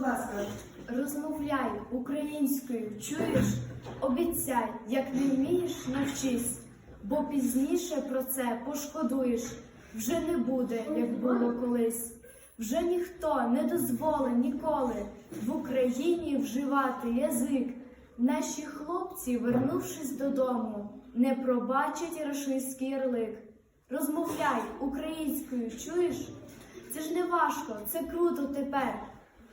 Будь ласка. Розмовляй українською, чуєш? Обіцяй, як не вмієш, навчись, бо пізніше про це пошкодуєш. Вже не буде, як було колись. Вже ніхто не дозволить ніколи в Україні вживати язик. Наші хлопці, вернувшись додому, не пробачать рашистський ярлик. Розмовляй українською, чуєш? Це ж не важко, це круто тепер.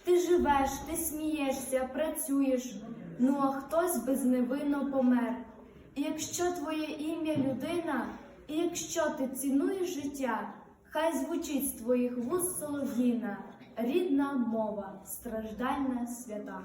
Ти живеш, ти смієшся, працюєш, ну а хтось безневинно помер. І якщо твоє ім'я людина, і якщо ти цінуєш життя, хай звучить з твоїх вуст солов'їна, рідна мова, страждальна свята.